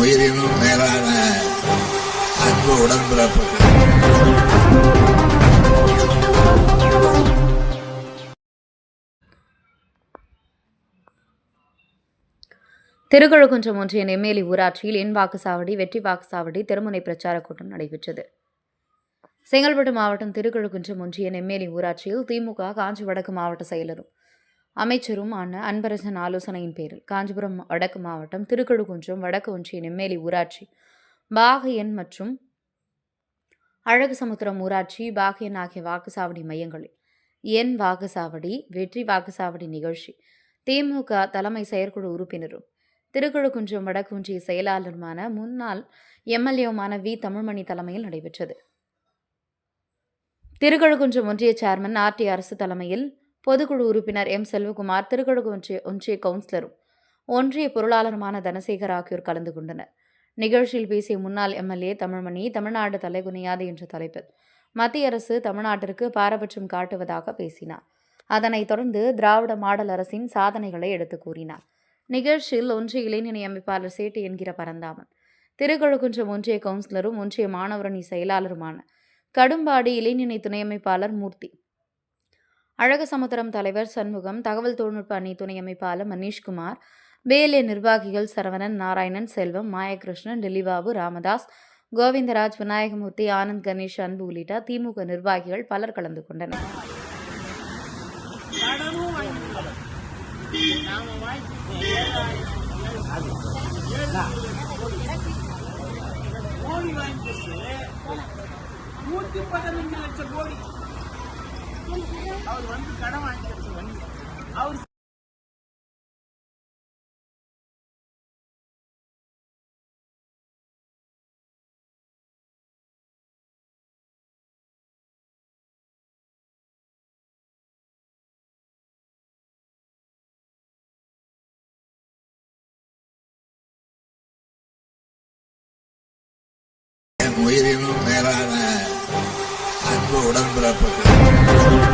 உயிரினும் மேலான அன்பு உடன்பிறப்புகள். திருக்கழுக்குன்றம் ஒன்றிய நெம்மேலி ஊராட்சியில் என் வாக்குச்சாவடி வெற்றி வாக்குச்சாவடி திருமுனை பிரச்சார கூட்டம் நடைபெற்றது. செங்கல்பட்டு மாவட்டம் திருக்கழுக்குன்றம் ஒன்றிய நெம்மேலி ஊராட்சியில் திமுக காஞ்சி வடக்கு மாவட்ட செயலரும் அமைச்சரும் ஆன அன்பரசன் ஆலோசனையின் பேரில் காஞ்சிபுரம் வடக்கு மாவட்டம் திருக்கடுகுன்றம் வடக்கு ஒன்றிய நெம்மேலி ஊராட்சி பாகையன் மற்றும் அழகு சமுத்திரம் ஊராட்சி பாகையன் ஆகிய வாக்குச்சாவடி மையங்களில் என் வாக்குச்சாவடி வெற்றி வாக்குச்சாவடி நிகழ்ச்சி திமுக தலைமை செயற்குழு உறுப்பினரும் திருக்கழுக்குன்றம் வடக்கு ஒன்றிய செயலாளருமான முன்னாள் எம்எல்ஏவுமான வி. தமிழ்மணி தலைமையில் நடைபெற்றது. திருக்கழுக்குன்றம் ஒன்றிய சேர்மன் ஆர்டி அரசு தலைமையில் பொதுக்குழு உறுப்பினர் எம். செல்வகுமார் திருக்கழுகு ஒன்றிய ஒன்றிய கவுன்சிலரும் ஒன்றிய பொருளாளருமான தனசேகர் ஆகியோர் கலந்து கொண்டனர். நிகழ்ச்சியில் பேசிய முன்னாள் எம்எல்ஏ தமிழ்மணி தமிழ்நாடு தலைகுனியாது என்ற தலைப்பில் மத்திய அரசு தமிழ்நாட்டிற்கு பாரபட்சம் காட்டுவதாக பேசினார். அதனைத் தொடர்ந்து திராவிட மாடல் அரசின் சாதனைகளை எடுத்துக் கூறினார். நிகழ்ச்சியில் ஒன்றிய இளைஞரணி அமைப்பாளர் சேட்டு என்கிற பரந்தாமன் திருக்கழுக்குன்றம் ஒன்றிய கவுன்சிலரும் ஒன்றிய மாணவரணி செயலாளருமான கடும்பாடி இளைஞனை துணையமைப்பாளர் மூர்த்தி மூர்த்தி அழகசமுத்திரம் தலைவர் சண்முகம் தகவல் தொழில்நுட்ப அணி துணை அமைப்பாளர் மனீஷ்குமார் பேலே நிர்வாகிகள் சரவணன் நாராயணன் செல்வம் மாயகிருஷ்ணன் டெல்லிபாபு ராமதாஸ் கோவிந்தராஜ் விநாயகமூர்த்தி ஆனந்த் கணேஷ் அன்பு உள்ளிட்ட திமுக நிர்வாகிகள் பலர் கலந்து கொண்டனர். நூத்தி பதினஞ்சு லட்சம் கோடி. அவர் வந்து கடன் வாங்கிக்கிறது வண்டி. அவர் உயிரினும் மேலான அன்பு உடன்பிறப்புகள்